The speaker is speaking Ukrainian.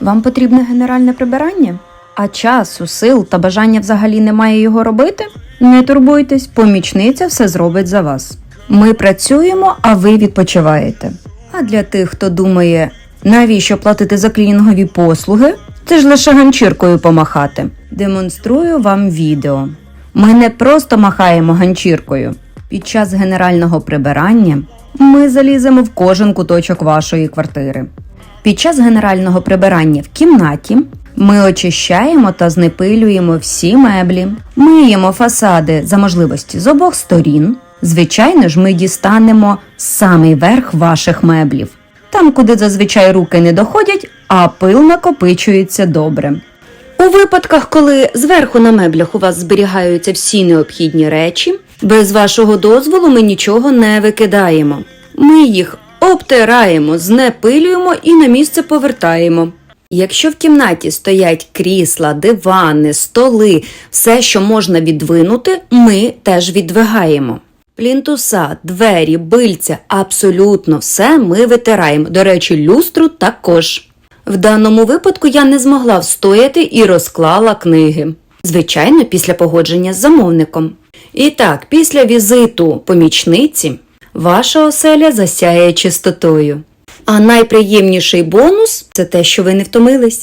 Вам потрібне генеральне прибирання? А часу, сил та бажання взагалі немає його робити? Не турбуйтесь, помічниця все зробить за вас. Ми працюємо, а ви відпочиваєте. А для тих, хто думає, навіщо платити за клінінгові послуги, це ж лише ганчіркою помахати. Демонструю вам відео. Ми не просто махаємо ганчіркою. Під час генерального прибирання ми заліземо в кожен куточок вашої квартири. Під час генерального прибирання в кімнаті ми очищаємо та знепилюємо всі меблі, миємо фасади за можливості з обох сторін. Звичайно ж, ми дістанемо самий верх ваших меблів, там, куди зазвичай руки не доходять, а пил накопичується добре. У випадках, коли зверху на меблях у вас зберігаються всі необхідні речі, без вашого дозволу ми нічого не викидаємо. Ми їх обтираємо, знепилюємо і на місце повертаємо. Якщо в кімнаті стоять крісла, дивани, столи, все, що можна відвинути, ми теж відвигаємо. Плінтуса, двері, бильця, абсолютно все ми витираємо. До речі, люстру також. В даному випадку я не змогла встояти і розклала книги. Звичайно, після погодження з замовником. І так, після візиту помічниці ваша оселя засяє чистотою. А найприємніший бонус це те, що ви не втомились.